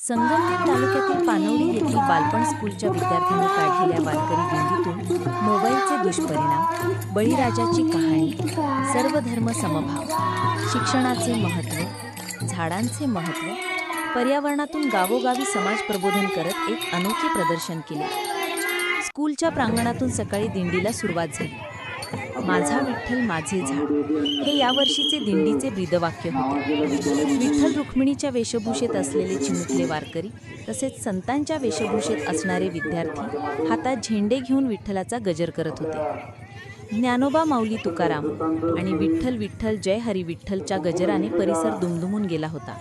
संगमनेर तालुक्यातील पानवडी येथील बालपण स्कूलच्या विद्यार्थ्यांनी काढलेल्या वारकरी दिंडीतून मोबाईलचे दुष्परिणाम बळीराजाची कहाणी सर्व धर्म समभाव शिक्षणाचे महत्त्व झाडांचे महत्त्व पर्यावरणातून गावोगावी समाज प्रबोधन करत एक अनोखे प्रदर्शन केले. स्कूलच्या प्रांगणातून सकाळी दिंडीला सुरुवात झाली. माझा विठ्ठल माझे झाड. हे यावर्षीचे दिंडीचे ब्रीदवाक्य होते. विठ्ठल रुक्मिणीच्या वेशभूषेत असलेले चिमुकले वारकरी तसेच संतांच्या वेशभूषेत असणारे विद्यार्थी हातात झेंडे घेऊन विठ्ठलाचा गजर करत होते. ज्ञानोबा माऊली तुकाराम आणि विठ्ठल विठ्ठल जय हरी विठ्ठलच्या गजराने परिसर दुमदुमून गेला होता.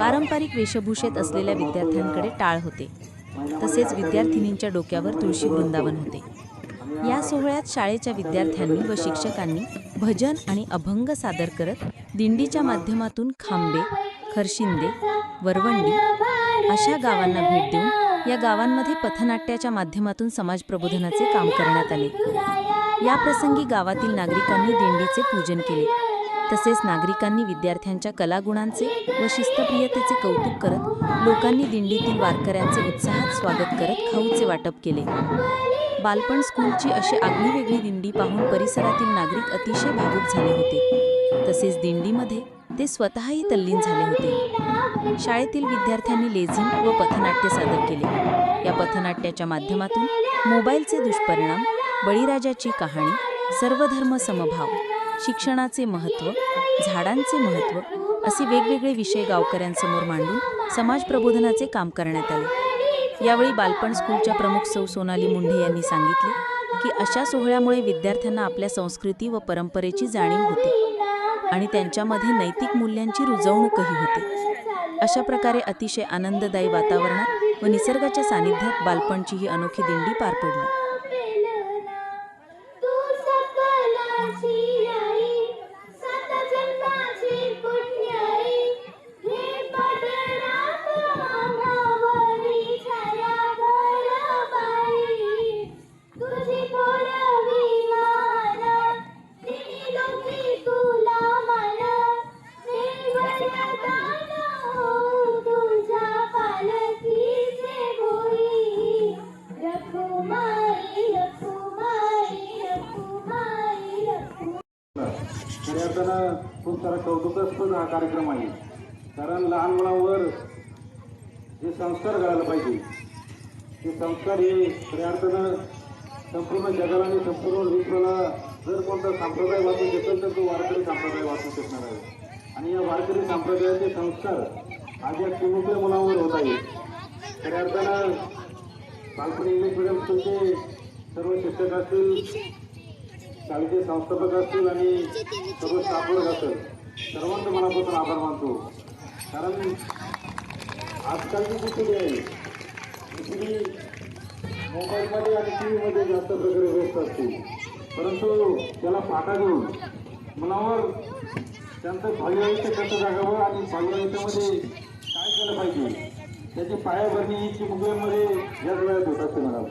पारंपरिक वेशभूषेत असलेल्या विद्यार्थ्यांकडे टाळ होते. तसेच विद्यार्थिनींच्या डोक्यावर तुळशी वृंदावन होते. या सोहळ्यात शाळेच्या विद्यार्थ्यांनी व शिक्षकांनी भजन आणि अभंग सादर करत दिंडीच्या माध्यमातून खांबे खरशिंदे वरवंडी अशा गावांना भेट देऊन या गावांमध्ये पथनाट्याच्या माध्यमातून समाज प्रबोधनाचे काम करण्यात आले. या प्रसंगी गावातील नागरिकांनी दिंडीचे पूजन केले. तसेच नागरिकांनी विद्यार्थ्यांच्या कलागुणांचे व शिस्तप्रियतेचे कौतुक करत लोकांनी दिंडीतील वारकऱ्यांचे उत्साहात स्वागत करत खाऊचे वाटप केले. बालपण स्कूलची अशी आगळीवेगळी दिंडी पाहून परिसरातील नागरिक अतिशय भावूक झाले होते. तसेच दिंडीमध्ये ते स्वतःही तल्लीन झाले होते. शाळेतील विद्यार्थ्यांनी लेझिम व पथनाट्य सादर केले. या पथनाट्याच्या माध्यमातून मोबाईलचे दुष्परिणाम बळीराजाची कहाणी सर्वधर्म समभाव शिक्षणाचे महत्त्व झाडांचे महत्त्व असे वेगवेगळे विषय गावकऱ्यांसमोर मांडून समाज प्रबोधनाचे काम करण्यात आले. यावेळी बालपण स्कूलच्या प्रमुख सौ सोनाली मुंढे यांनी सांगितले की अशा सोहळ्यामुळे विद्यार्थ्यांना आपल्या संस्कृती व परंपरेची जाणीव होते आणि त्यांच्यामध्ये नैतिक मूल्यांची रुजवणूकही होते. अशा प्रकारे अतिशय आनंददायी वातावरणात व निसर्गाच्या सानिध्यात बालपणची ही अनोखी दिंडी पार पडली. त्यांना खूप सारा कौतुकास्पद हा कार्यक्रम आहे. कारण लहान मुलांवर जे संस्कार घडायला पाहिजे ते संस्कार हे खऱ्या अर्थानं संपूर्ण जगाला आणि संपूर्ण विश्वाला जर कोणता संप्रदाय वाचू शकेल तर तो वारकरी संप्रदाय वाचू शकणार आहे. आणि या वारकरी संप्रदायाचे संस्कार आज या चिमुकल्या मुलांवर होत आहेत खऱ्या अर्थानं बालपणी इंग्लिश मिडियम स्कूलचे सर्व शिक्षक असतील शाळेचे संस्थापक असतील आणि सर्व स्टाफवर्ग असेल सर्वांचं मनापासून आभार मानतो. कारण आजकालची जी पिढी आहे ही पिढी मोबाईलमध्ये आणि टी व्हीमध्ये जास्त प्रकारे व्यस्त असते. परंतु त्याला फाटा देऊन मनावर त्यांचं भावी आयुष्य कसं जागावं आणि भावी आयुष्यामध्ये काय केलं पाहिजे त्याची पायाभरणी ही चिमुकल्यांमध्ये याच वेळात होत असते मॅडम.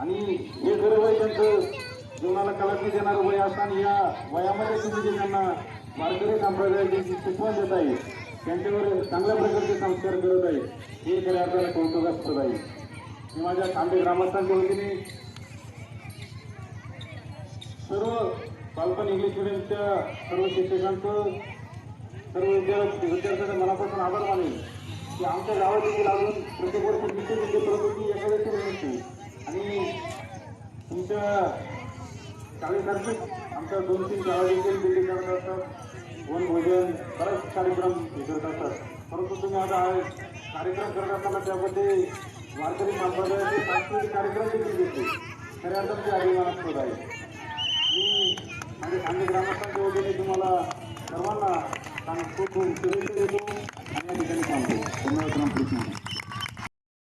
आणि हे गरज आहे त्यांचं जीवनाला कलाटणी देणारं वय असताना या वयामध्ये तुम्ही जे त्यांना वारकरी संप्रदायाची शिकवण देत आहे त्यांच्यावर चांगल्या प्रकारचे संस्कार करत आहे हे खऱ्या अर्थाला कौतुकास्पद आहे. मी माझ्या खांबे ग्रामस्थांच्या वतीने सर्व बालपण इंग्लिश मिडियमच्या सर्व शिक्षकांचं सर्व विद्यार्थी विद्यार्थ्यांचा मनापासून आभार मानेल की आमच्या गावात देखील अजून प्रत्येक वर्षी निश्चित म्हणजे प्रकृती एखाद्याची नसते आणि तुमच्या शाळेसारखीच आमच्या दोन तीन शाळा देखील बिल्डिंग करत असतात. वनभोजन बरेच कार्यक्रम हे करत असतात. परंतु तुम्ही आता कार्यक्रम करत असताना त्यामध्ये वारकरी संप्रदायाचे सांस्कृतिक कार्यक्रम देखील घेतले. खऱ्या अर्थात ते अभिमानास्पद आहे मी माझ्या सांगली ग्रामस्थांच्या वतीने तुम्हाला सर्वांना सांग- खूप खूप शुभेच्छा देतो आणि या ठिकाणी सांगतो धन्यवाद रामकृष्ण.